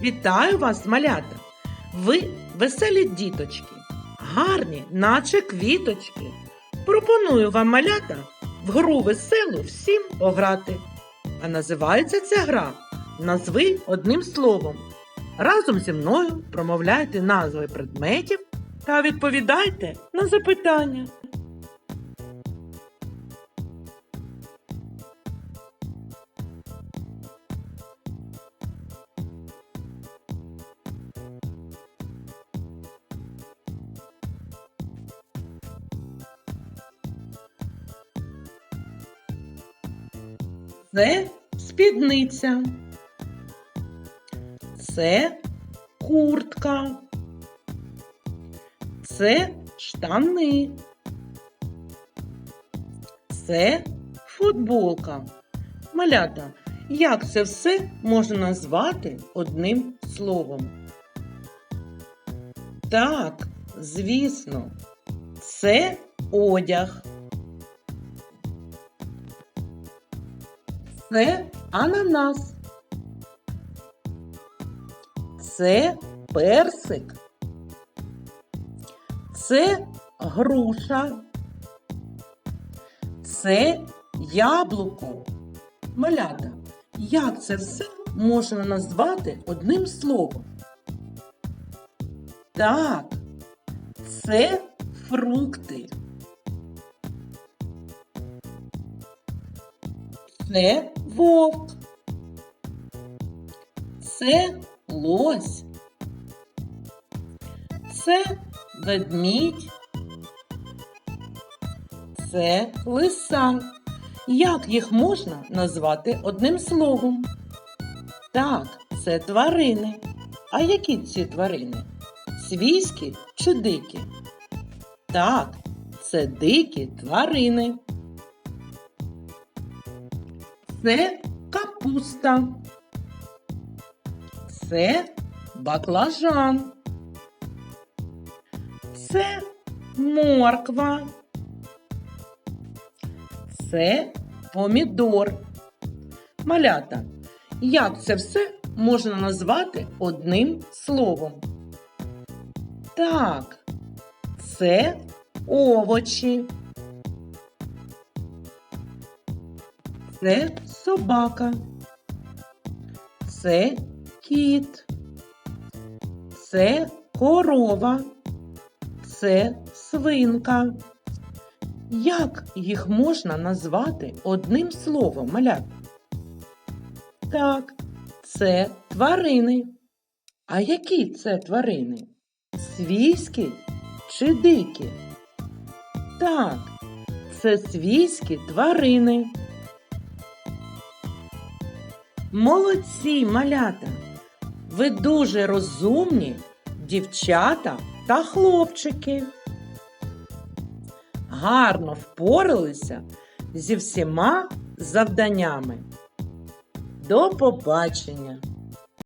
Вітаю вас, малята! Ви веселі діточки, гарні, наче квіточки. Пропоную вам малята в гру веселу всім пограти. А називається ця гра Назви одним словом. Разом зі мною промовляйте назви предметів та відповідайте на запитання. Це спідниця. Це куртка. Це штани. Це футболка. Малята, як це все можна назвати одним словом? Так, звісно, це одяг. Це ананас. Це персик. Це груша. Це яблуко. Малята. Як це все можна назвати одним словом? Так, це фрукти. Це вовк. Це лось. Це ведмідь. Це лиса. Як їх можна назвати одним словом? Так, це тварини. А які ці тварини? Свійські чи дикі? Так, це дикі тварини. Це капуста. Це баклажан. Це морква. Це помідор. Малята. Як це все можна назвати одним словом? Так, це овочі. Це собака. Це кіт. Це корова. Це свинка. Як їх можна назвати одним словом, малят? Так, це тварини. А які це тварини? Свійські чи дикі? Так, це свійські тварини. Молодці, малята! Ви дуже розумні дівчата та хлопчики. Гарно впоралися зі всіма завданнями. До побачення!